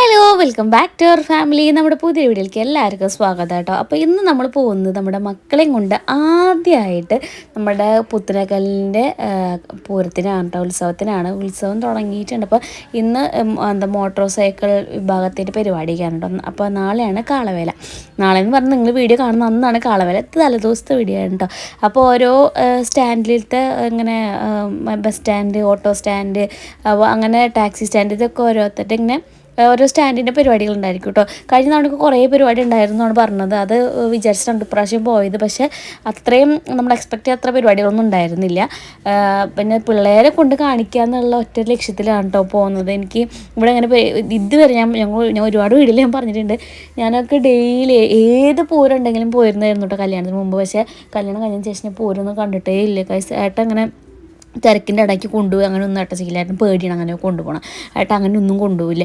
Hello welcome back to our family. നമ്മുടെ പുതിയ വീഡിയോയിലേക്ക് എല്ലാവർക്കും സ്വാഗതം കേട്ടോ. അപ്പോൾ ഇന്ന് നമ്മൾ പോകുന്നത് നമ്മുടെ മക്കളെയും കൊണ്ട് ആദ്യമായിട്ട് നമ്മുടെ പുത്തനക്കല്ലിന്റെ പൂരത്തിനാണ് കേട്ടോ ഉത്സവത്തിനാണ് ഉത്സവം തുടങ്ങിയിട്ടുണ്ട്. അപ്പോൾ ഇന്ന് എന്താ മോട്ടോർ സൈക്കിൾ വിഭാഗത്തിന്റെ പരിപാടി കേട്ടോ. അപ്പോൾ നാളെയാണ് കാളവേല. നാളെ എന്ന് പറഞ്ഞാൽ നിങ്ങൾ വീഡിയോ കാണുന്ന അന്നാണ് കാളവേല തലേദിവസത്തെ വീഡിയോ ആണ് കേട്ടോ. അപ്പോൾ ഓരോ സ്റ്റാൻഡിലത്തെ ഇങ്ങനെ ബസ് സ്റ്റാൻഡ് ഓട്ടോ സ്റ്റാൻഡ് അങ്ങനെ ടാക്സി സ്റ്റാൻഡ് ഇതൊക്കെ ഓരോരുത്തരുടെ ഇങ്ങനെ ഓരോ സ്റ്റാൻഡിന്റെ പരിപാടികളുണ്ടായിരിക്കും കേട്ടോ കഴിഞ്ഞ തവണക്ക് കുറേ പരിപാടി ഉണ്ടായിരുന്നു എന്നാണ് പറഞ്ഞത്. അത് വിചാരിച്ചിട്ടുണ്ട് ഇപ്രാവശ്യം പോയത്. പക്ഷേ അത്രയും നമ്മൾ എക്സ്പെക്ട് ചെയ്യാത്ത അത്ര പരിപാടികളൊന്നും ഉണ്ടായിരുന്നില്ല. പിന്നെ പിള്ളേരെ കൊണ്ട് കാണിക്കുക എന്നുള്ള ഒറ്റ ലക്ഷ്യത്തിലാണ് കേട്ടോ പോകുന്നത്. എനിക്ക് ഇവിടെ അങ്ങനെ ഇതുവരെ ഞാൻ ഞങ്ങൾ ഞാൻ ഒരുപാട് വീട്ടിൽ ഞാൻ പറഞ്ഞിട്ടുണ്ട്. ഞാനൊക്കെ ഡെയിലി ഏത് പൂരം ഉണ്ടെങ്കിലും പോയിരുന്നായിരുന്നു കേട്ടോ കല്യാണത്തിന് മുമ്പ്. പക്ഷേ കല്യാണം കഴിഞ്ഞ ശേഷം പൂരമൊന്നും കണ്ടിട്ടേ ഇല്ല. ഏട്ടൻ അങ്ങനെ തിരക്കിന്റെ ഇടയ്ക്ക് കൊണ്ടുപോയി അങ്ങനെ ഒന്നും ഏട്ടൻ ചെയ്യില്ല ഏട്ടൻ പേടിയാണ് അങ്ങനെ കൊണ്ടുപോകണം. ഏട്ടൻ അങ്ങനെ ഒന്നും കൊണ്ടുപോകില്ല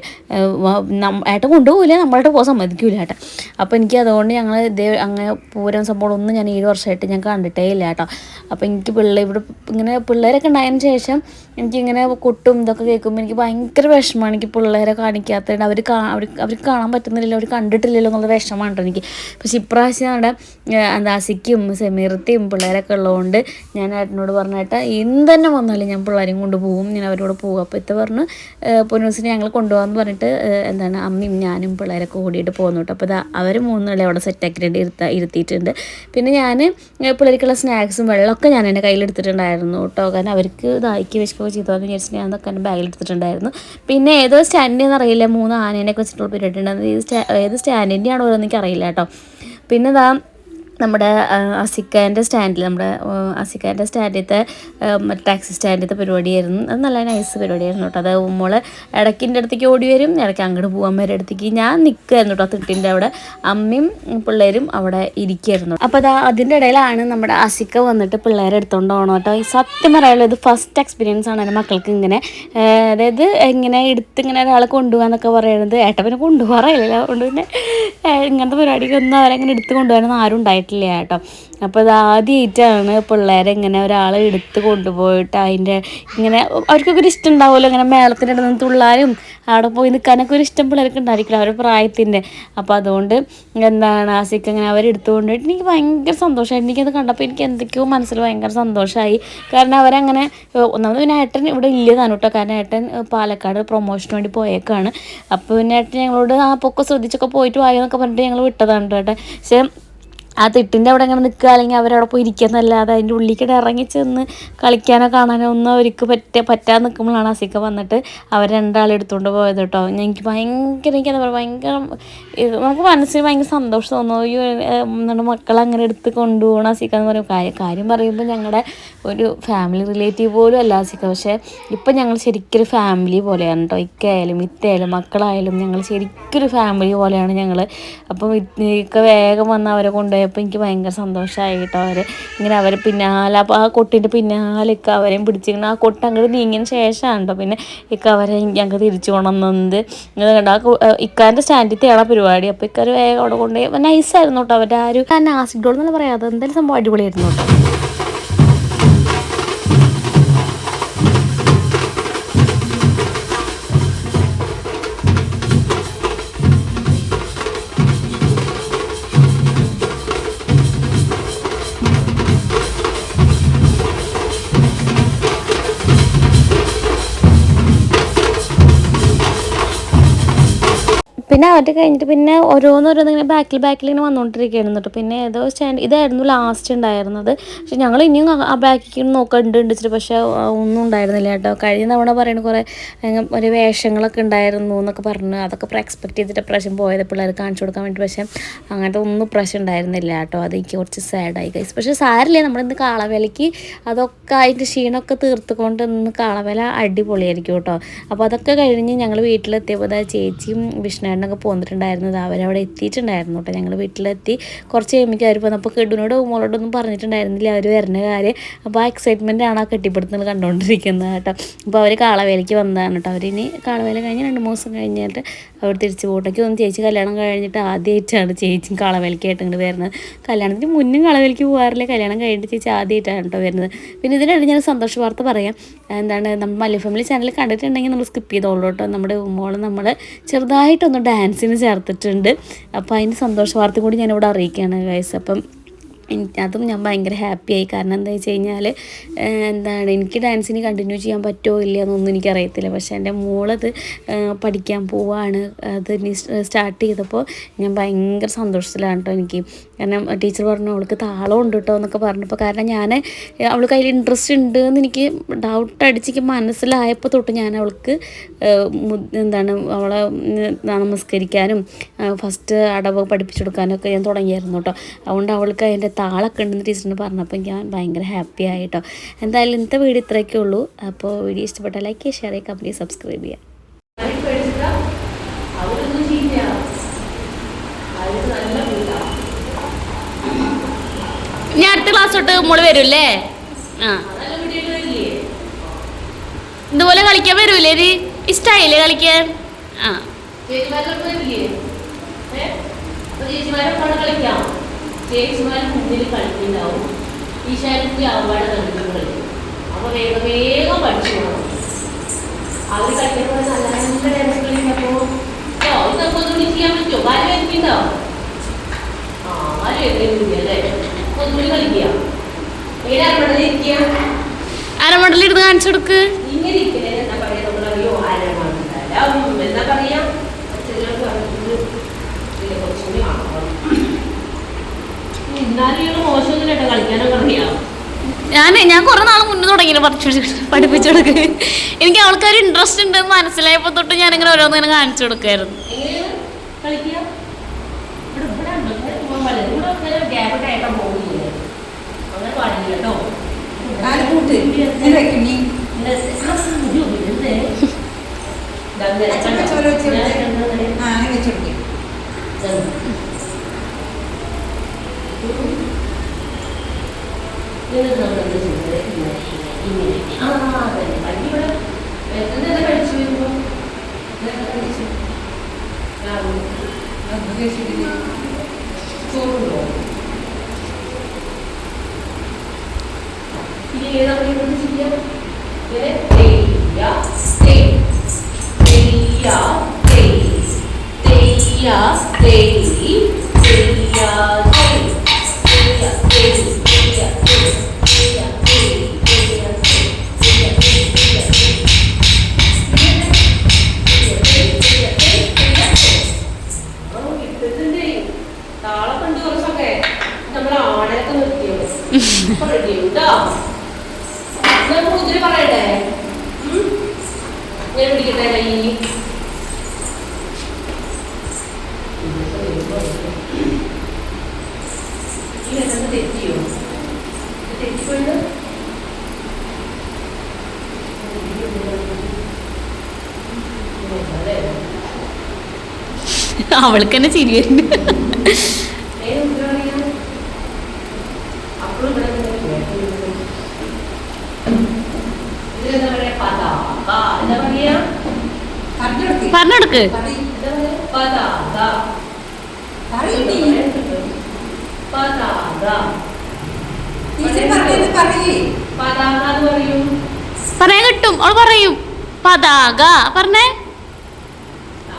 ഏട്ടൻ കൊണ്ടുപോകില്ല നമ്മളായിട്ട് പോകാൻ സമ്മതിക്കില്ല ഏട്ടൻ. അപ്പോൾ എനിക്ക് അതുകൊണ്ട് ഞങ്ങൾ ഇതേ അങ്ങനെ പൂരം സംഭവം ഒന്നും ഞാൻ ഏഴ് വർഷമായിട്ട് ഞാൻ കണ്ടിട്ടേ ഇല്ല ഏട്ടാ അപ്പോൾ എനിക്ക് പിള്ളേർ ഇവിടെ ഇങ്ങനെ പിള്ളേരൊക്കെ ഉണ്ടായതിന് ശേഷം എനിക്കിങ്ങനെ കൊട്ടും ഇതൊക്കെ കേൾക്കുമ്പോൾ എനിക്ക് ഭയങ്കര വിഷമമാണ്. എനിക്ക് പിള്ളേരെ കാണിക്കാത്തതുകൊണ്ട് അവർ അവർ അവർക്ക് കാണാൻ പറ്റുന്നില്ലല്ലോ അവർ കണ്ടിട്ടില്ലല്ലോ എന്നുള്ള വിഷമമാണ് കേട്ടോ എനിക്ക്. പക്ഷേ ഇപ്രാവശ്യം അവിടെ എന്താ സിക്കും സെമീർത്തിയും പിള്ളേരൊക്കെ ഉള്ളതുകൊണ്ട് ഞാൻ ഏട്ടനോട് പറഞ്ഞ ഏട്ടാ എന്തെന്നെ വന്നാലും ഞാൻ പിള്ളേരെയും കൊണ്ട് പോകും. ഞാൻ അവരോട് പോകും. അപ്പോൾ ഇത്ത പറഞ്ഞ് പൊന്നൂസിനെ ഞങ്ങൾ കൊണ്ടുപോകാമെന്ന് പറഞ്ഞിട്ട് എന്താണ് അമ്മയും ഞാനും പിള്ളേരൊക്കെ ഓടിയിട്ട് പോകുന്നു കേട്ടോ അപ്പോൾ അവർ മൂന്നുകളെ അവിടെ സെറ്റാക്കിയിട്ട് ഇരുത്ത ഇരുത്തിയിട്ടുണ്ട്. പിന്നെ ഞാൻ പിള്ളേർക്കുള്ള സ്നാക്സും വെള്ളമൊക്കെ ഞാൻ എന്റെ കയ്യിലെടുത്തിട്ടുണ്ടായിരുന്നു കേട്ടോ കാരണം അവർക്ക് ദാഹിക്ക് വിശക്കൊക്കെ ചെയ്തോന്ന് വിചാരിച്ചിട്ട് ഞാൻ അതൊക്കെ എന്റെ ബാഗിൽ എടുത്തിട്ടുണ്ടായിരുന്നു. പിന്നെ ഏതോ സ്റ്റാൻഡിന്റെ അറിയില്ല മൂന്ന് ആനേനെയൊക്കെ വെച്ചിട്ടുള്ള പരിപാടി ഏത് സ്റ്റാ ഏത് സ്റ്റാൻഡിന്റെ ആണോ എനിക്ക് അറിയില്ല കേട്ടോ പിന്നെ ഇതാ നമ്മുടെ അസിക്കേന്റെ സ്റ്റാൻഡിൽ നമ്മുടെ അസിക്കേന്റെ സ്റ്റാൻഡിലത്തെ ടാക്സി സ്റ്റാൻഡിലത്തെ പരിപാടിയായിരുന്നു. അത് നല്ല നൈസ് പരിപാടിയായിരുന്നു കേട്ടോ. അത് മോൾ ഇടയ്ക്കിന്റെ അടുത്തേക്ക് ഓടി വരും ഇടയ്ക്ക് അങ്ങോട്ട് പോകാൻ വരെ അടുത്തേക്ക്. ഞാൻ നിൽക്കുമായിരുന്നു കേട്ടോ തിട്ടിന്റെ അവിടെ. അമ്മയും പിള്ളേരും അവിടെ ഇരിക്കുമായിരുന്നു അപ്പോൾ അത് അതിന്റെ ഇടയിലാണ് നമ്മുടെ അസിക്ക വന്നിട്ട് പിള്ളേരെ എടുത്തുകൊണ്ട് പോകണം കേട്ടോ. ഈ സത്യം പറയാനുള്ളത് ഇത് ഫസ്റ്റ് എക്സ്പീരിയൻസ് ആണ് എന്റെ മക്കൾക്ക് ഇങ്ങനെ. അതായത് ഇങ്ങനെ എടുത്ത് ഇങ്ങനെ ഒരാളെ കൊണ്ടുപോകാന്നൊക്കെ പറയുന്നത് ഏട്ടപ്പനെ കൊണ്ടുപോകാറില്ല അതുകൊണ്ട് പിന്നെ ഇങ്ങനത്തെ പരിപാടിക്കൊന്നും അവരങ്ങനെ എടുത്ത് കൊണ്ടുപോകാനൊന്നും ആരും ഉണ്ടായിട്ടില്ല. കേട്ടോ. അപ്പോൾ അത് ആദ്യമായിട്ടാണ് പിള്ളേരെ ഇങ്ങനെ ഒരാളെ എടുത്ത് കൊണ്ടുപോയിട്ട് അതിന്റെ ഇങ്ങനെ അവർക്കൊക്കെ ഒരു ഇഷ്ടം ഉണ്ടാവുമല്ലോ ഇങ്ങനെ മേളത്തിന്റെ ഇടയിൽ നിന്ന് തുള്ളാനും അവിടെ പോയി നിൽക്കാനൊക്കെ ഒരു ഇഷ്ടം പിള്ളേർക്ക് ഉണ്ടായിരിക്കണം അവരുടെ പ്രായത്തിന്റെ. അപ്പോൾ അതുകൊണ്ട് എന്താണ് ആസിക്ക് അങ്ങനെ അവരെടുത്ത് കൊണ്ടുപോയിട്ട് എനിക്ക് ഭയങ്കര സന്തോഷമായി. എനിക്കത് കണ്ടപ്പോൾ എനിക്ക് എന്തൊക്കെയോ മനസ്സിൽ ഭയങ്കര സന്തോഷമായി. കാരണം അവരങ്ങനെ ഒന്നാമത് പിന്നെ ഏട്ടൻ ഇവിടെ ഇല്ലതാണ് കേട്ടോ. കാരണം ഏട്ടൻ പാലക്കാട് പ്രൊമോഷന് വേണ്ടി പോയേക്കാണ്. അപ്പോൾ പിന്നെ ഏട്ടൻ ഞങ്ങളോട് ആ പൊക്കെ ശ്രദ്ധിച്ചൊക്കെ പോയിട്ട് വായോ എന്നൊക്കെ പറഞ്ഞിട്ട് ഞങ്ങൾ വിട്ടതാണ് കേട്ടോ പക്ഷേ ആ തിട്ടിന്റെ അവിടെ അങ്ങനെ നിൽക്കുക അല്ലെങ്കിൽ അവരവിടെ പോയി ഇരിക്കുക എന്നല്ലാതെ അതിന്റെ ഉള്ളിക്കിടെ ഇറങ്ങി ചെന്ന് കളിക്കാനോ കാണാനോ ഒന്നും അവർക്ക് പറ്റ പറ്റാതെ നിൽക്കുമ്പോഴാണ് അസിക്ക വന്നിട്ട് അവർ രണ്ടാളെ എടുത്തുകൊണ്ട് പോയത് കേട്ടോ. എനിക്ക് ഭയങ്കര എനിക്ക് എന്താ പറയുക ഭയങ്കര നമുക്ക് മനസ്സിന് ഭയങ്കര സന്തോഷം തോന്നുന്നു നമ്മുടെ മക്കളെ അങ്ങനെ എടുത്ത് കൊണ്ടുപോകണം അസിക്ക എന്ന് പറയും കാര്യം കാര്യം പറയുമ്പോൾ ഞങ്ങളുടെ ഒരു ഫാമിലി റിലേറ്റീവ് പോലും അല്ല അസിക്ക പക്ഷേ ഇപ്പം ഞങ്ങൾ ശരിക്കൊരു ഫാമിലി പോലെയാണ് കേട്ടോ. ഇക്കയായാലും ഇത്തയായാലും മക്കളായാലും ഞങ്ങൾ ശരിക്കൊരു ഫാമിലി പോലെയാണ് ഞങ്ങൾ അപ്പം ഇക്ക വേഗം വന്ന് അവരെ കൊണ്ടുപോയപ്പോൾ എനിക്ക് ഭയങ്കര സന്തോഷമായി കേട്ടോ അവർ ഇങ്ങനെ അവർ പിന്നാലെ അപ്പോൾ ആ കൊട്ടിന്റെ പിന്നാലെ അവരെയും പിടിച്ചിങ്ങനെ ആ കൊട്ട് അങ്ങോട്ട് നീങ്ങിയതിന് ശേഷമാണ് കേട്ടോ പിന്നെ ഇക്ക അവരെ ഞങ്ങൾക്ക് തിരിച്ചു കൊണ്ടുവന്നത്. ഇങ്ങനെ കണ്ടോ ആ സ്റ്റാൻഡിൽ ഇക്കാന്റെ പരിപാടി. അപ്പോൾ ഇക്കാർ വേഗം അവിടെ കൊണ്ടുപോയി. നൈസായിരുന്നു കേട്ടോ അവരുടെ ആ ഒരു നാസിക് ഡോൾ എന്നല്ല പറയാതെ എന്തായാലും സംഭവം അടിപൊളിയായിരുന്നു കേട്ടോ പിന്നെ അവരുടെ കഴിഞ്ഞിട്ട് പിന്നെ ഓരോന്നോരോന്ന് ഇങ്ങനെ ബാക്കിൽ ബാക്കിൽ ഇങ്ങനെ വന്നുകൊണ്ടിരിക്കുകയായിരുന്നു കേട്ടോ പിന്നെ ഏതോ സ്റ്റാൻഡ് ഇതായിരുന്നു ലാസ്റ്റ് ഉണ്ടായിരുന്നത്. പക്ഷെ ഞങ്ങൾ ഇനിയും ആ- ആ നോക്കണ്ട് വെച്ചിട്ട് പക്ഷേ ഒന്നും ഉണ്ടായിരുന്നില്ല കേട്ടോ. കഴിഞ്ഞ തവണ പറയുന്ന കുറേ ഒരു വേഷങ്ങളൊക്കെ ഉണ്ടായിരുന്നു എന്നൊക്കെ പറഞ്ഞു അതൊക്കെ എക്സ്പെക്ട് ചെയ്തിട്ട് പ്രാവശ്യം പോയത് പിള്ളേർ കാണിച്ചു കൊടുക്കാൻ വേണ്ടി. പക്ഷേ അങ്ങനത്തെ ഒന്നും പ്രാവശ്യം ഉണ്ടായിരുന്നില്ല കേട്ടോ. അത് എനിക്ക് കുറച്ച് സാഡായി കൈസ് പക്ഷേ സാരില്ലേ നമ്മളിന്ന് കാളവേലയ്ക്ക് അതൊക്കെ അതിന്റെ ക്ഷീണമൊക്കെ തീർത്തുകൊണ്ട് ഇന്ന് കാളവേല അടിപൊളിയായിരിക്കും കേട്ടോ. അപ്പോൾ അതൊക്കെ കഴിഞ്ഞ് ഞങ്ങൾ വീട്ടിലെത്തിയപ്പോൾ ചേച്ചിയും വിഷ്ണു ചേട്ടനൊക്കെ പോന്നിട്ടുണ്ടായിരുന്നത്. അവരവിടെ എത്തിയിട്ടുണ്ടായിരുന്നു കേട്ടോ. ഞങ്ങൾ വീട്ടിലെത്തി. കുറച്ച് കഴിയുമ്പോൾ അവർ വന്നപ്പോൾ കെടുവിനോട് മോളോടൊന്നും പറഞ്ഞിട്ടുണ്ടായിരുന്നില്ല. അവർ വരുന്ന കാര്യം അപ്പോൾ ആ എക്സൈറ്റ്മെന്റ് ആണ് ആ കെട്ടിപ്പടുത്തുന്നത് കണ്ടുകൊണ്ടിരിക്കുന്നത് കേട്ടോ. അപ്പോൾ അവർ കാളവേലയ്ക്ക് വന്നതാണ് കേട്ടോ. അവരിനി കാളവേല കഴിഞ്ഞ് രണ്ട് മൂന്ന് ദിവസം കഴിഞ്ഞിട്ട് അവർ തിരിച്ച് പോട്ടേക്ക് ഒന്ന് ചേച്ചി കല്യാണം കഴിഞ്ഞിട്ട് ആദ്യമായിട്ടാണ് ചേച്ചി കാളവേലയ്ക്കായിട്ട് ഇങ്ങോട്ട് വരുന്നത്. കല്യാണത്തിന് മുന്നും കളവലിക്ക് പോകാറില്ല കല്യാണം കഴിഞ്ഞിട്ട് ചേച്ചി ആദ്യമായിട്ടാണ് കേട്ടോ വരുന്നത്. പിന്നെ ഇതിനിടയിൽ ഞാൻ സന്തോഷ വാർത്ത പറയാം. എന്താണ് നമ്മൾ മല്ലി ഫാമിലി ചാനൽ കണ്ടിട്ടുണ്ടെങ്കിൽ നമ്മൾ സ്കിപ്പ് ചെയ്തോളൂ കേട്ടോ. നമ്മുടെ മോൾ നമ്മൾ ചെറുതായിട്ടൊന്ന് ഡാൻസിന് ചേർത്തിട്ടുണ്ട്. അപ്പോൾ അതിന്റെ സന്തോഷ വാർത്ത കൂടി ഞാനിവിടെ അറിയിക്കുകയാണ് ഗൈസ് അപ്പം അതും ഞാൻ ഭയങ്കര ഹാപ്പിയായി കാരണം എന്താ വെച്ച് കഴിഞ്ഞാൽ എന്താണ് എനിക്ക് ഡാൻസിന് കണ്ടിന്യൂ ചെയ്യാൻ പറ്റുമോ ഇല്ല എന്നൊന്നും എനിക്കറിയത്തില്ല. പക്ഷേ എന്റെ മോളത് പഠിക്കാൻ പോവാണ്. അത് സ്റ്റാർട്ട് ചെയ്തപ്പോൾ ഞാൻ ഭയങ്കര സന്തോഷത്തിലാണ് കേട്ടോ എനിക്ക്. കാരണം ടീച്ചർ പറഞ്ഞു അവൾക്ക് താളം ഉണ്ട് കേട്ടോ എന്നൊക്കെ പറഞ്ഞപ്പോൾ കാരണം ഞാൻ അവൾക്ക് അതിൽ ഇൻട്രസ്റ്റ് ഉണ്ട് എന്ന് എനിക്ക് ഡൗട്ട് അടിച്ചെനിക്ക് മനസ്സിലായപ്പോൾ തൊട്ട് ഞാൻ അവൾക്ക് എന്താണ് അവളെ നമസ്കരിക്കാനും ഫസ്റ്റ് അടവ് പഠിപ്പിച്ചു കൊടുക്കാനും ഒക്കെ ഞാൻ തുടങ്ങിയായിരുന്നു കേട്ടോ അതുകൊണ്ട് അവൾക്ക് അതിന്റെ താളൊക്കെ ഉണ്ടെന്ന് ടീച്ചറിന് പറഞ്ഞപ്പോൾ ഞാൻ ഭയങ്കര ഹാപ്പി ആയിട്ടോ. എന്തായാലും ഇന്നത്തെ വീഡിയോ ഇത്രയൊക്കെ ഉള്ളൂ. അപ്പോൾ വീഡിയോ ഇഷ്ടപ്പെട്ട ലൈക്ക് ചെയ്യുക ഷെയർ ചെയ്യുക കമ്പനി സബ്സ്ക്രൈബ് ചെയ്യുക. ഞാൻ അടുത്ത ക്ലാസ് തൊട്ട് മോൾ വരൂല്ലേ? ആ. ഇതുപോലെ കളിക്കാൻ വരൂലേ ഇത്? ഇഷ്ടായില്ലേ കളിക്കാൻ? ആ. ചേച്ചിമാരൊക്കെ കളിക്കാം. ചേച്ചിമാർ മുന്നിൽ കളിക്കുന്നുണ്ടാവും. ഈശാനത്തി അവിടെ കളിക്കും കളിക്കും. അപ്പൊ വേഗം വേഗം പഠിച്ചു പോകണം. അവർ കളിക്കുമ്പോൾ നല്ല നല്ല ഡാൻസ് കളിക്കുമ്പോ ഓ ഇത് നമുക്കൊന്നുകൂടി ചെയ്യാൻ പറ്റുമോ? ഭാര്യ കളിക്കുന്നുണ്ടോ ആ ഭാര്യ അല്ലേ? ഒന്നുകൂടി കളിക്കുക. ഏത് ഇരിക്കുക? കാണിച്ചു കൊടുക്ക്. ഇങ്ങനെ ഇരിക്കണേ എന്താ പറയാ നമ്മളറിയോ ആരോഗ്യം ഞാൻ ഞാൻ കുറെ നാൾ മുന്നേ തുടങ്ങി പഠിച്ചു പഠിപ്പിച്ചു കൊടുക്കുക എനിക്ക് ആൾക്കാർ ഇൻട്രസ്റ്റ് ഉണ്ട് മനസ്സിലായപ്പോ മനസ്സിലായപ്പോൾ തൊട്ട് ഞാൻ ഇങ്ങനെ ഓരോന്നിങ്ങനെ കാണിച്ചു കൊടുക്കായിരുന്നു എങ്ങനെയാണ് എന്നിട്ട് നമ്മൾ എന്ത് ചെയ്യുന്നത് ഇങ്ങനെ ഇങ്ങനെ ആ അതന്നെ വണ്ടി ഇവിടെ എന്തെല്ലാം കഴിച്ചു വരുമ്പോൾ കഴിച്ചു കഴിച്ചിട്ട് ചോറുണ്ടോ ഇനി നമ്മൾ എന്ത് ചെയ്യാം ഇങ്ങനെ തെയ്യ തെയ് തെറ്റിയോ തെറ്റിപ്പോയോ അവൾക്ക് തന്നെ ചിരി വരുന്നുണ്ട് പറഞ്ഞെടുക്ക് പറയാൻ കിട്ടും അവൾ പറയും പതാക പറഞ്ഞേ ആ,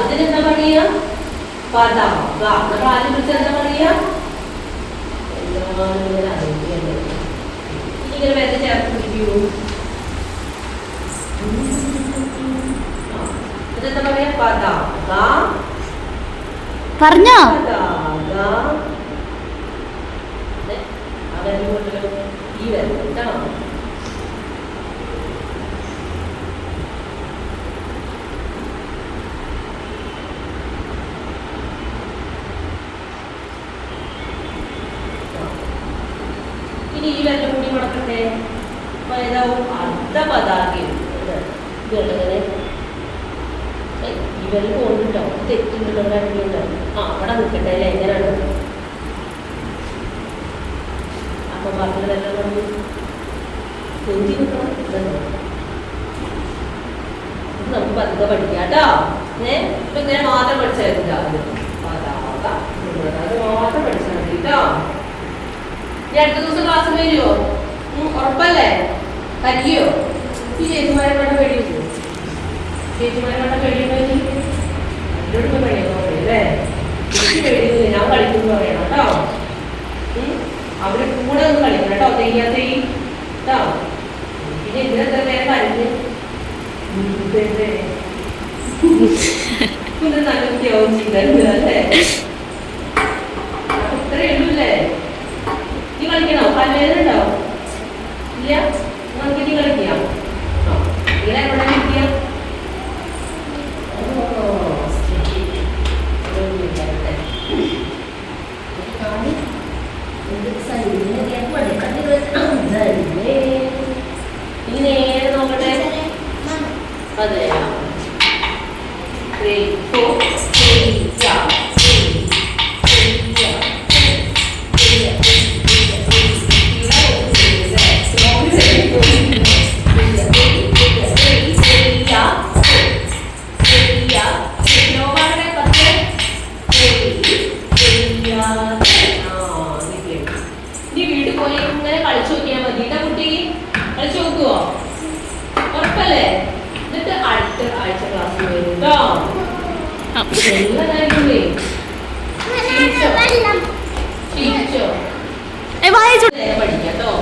അതിനെന്താ പറയുക പദ നമ്മൾ എന്താ പറയുക ഇങ്ങനെ ഈ വരുന്നു വെള്ളം പോകുന്നുണ്ടോ തെറ്റുന്നുണ്ടോ രണ്ടുണ്ടോ ആ അവിടെ നിൽക്കട്ടെ അല്ലേ? എങ്ങനെയാണ്? അപ്പൊ പറഞ്ഞതെല്ലാം നമ്മൾ കൊഞ്ചി നിൽക്കണം നമുക്ക് പതുക്കെ പഠിക്കാം കേട്ടോ. ഏ? ഇപ്പൊ ഇങ്ങനെ മാത്രം പഠിച്ചായിരുന്നു അത് മാത്രം പഠിച്ചാൽ മതി കേട്ടോ. ഈ അടുത്ത ദിവസം ക്ലാസ് വരുമോ ഉറപ്പല്ലേ? കരിയോ? ഈ ചേച്ചിമാരെ വേണ്ട കഴിയുമോ ചേച്ചിമാരെ വേണ്ട കഴിയുമോ എന്നോട് കഴിയുമോ അല്ലേ എനിക്ക് കഴിയുന്നില്ല ഞാൻ കളിക്കുന്നു പറയണം കേട്ടോ അവർ കൂടെ ഒന്ന് കളിക്കണം കേട്ടോ തെയ്യാ തെയ്യ് കേട്ടോ പിന്നെ ഇതിനെത്ര നേരം പറഞ്ഞു നല്ല ചെയ്തത് panela. Creio um pouco. പഠിക്കാം കേട്ടോ